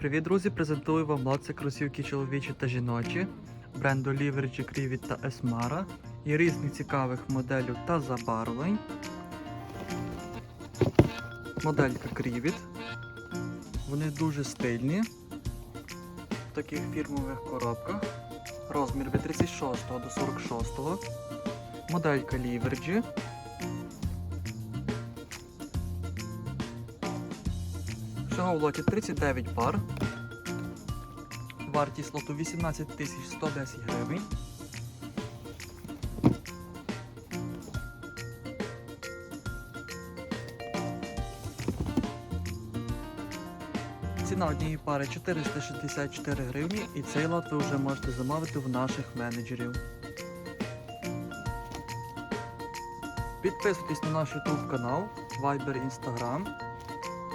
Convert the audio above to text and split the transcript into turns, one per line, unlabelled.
Привіт, друзі! Презентую вам лоци кросівки чоловічі та жіночі, бренду Livergy, Crivit та Esmara і різних цікавих моделів та забарвлень. Моделька Crivit. Вони дуже стильні в таких фірмових коробках. Розмір від 36 до 46. Моделька Livergy. Всього в лоті 39 пар. Вартість лоту 18 110 гривень. Ціна однієї пари 464 гривні і цей лот ви вже можете замовити в наших менеджерів. Підписуйтесь на наш YouTube канал, Viber, Instagram.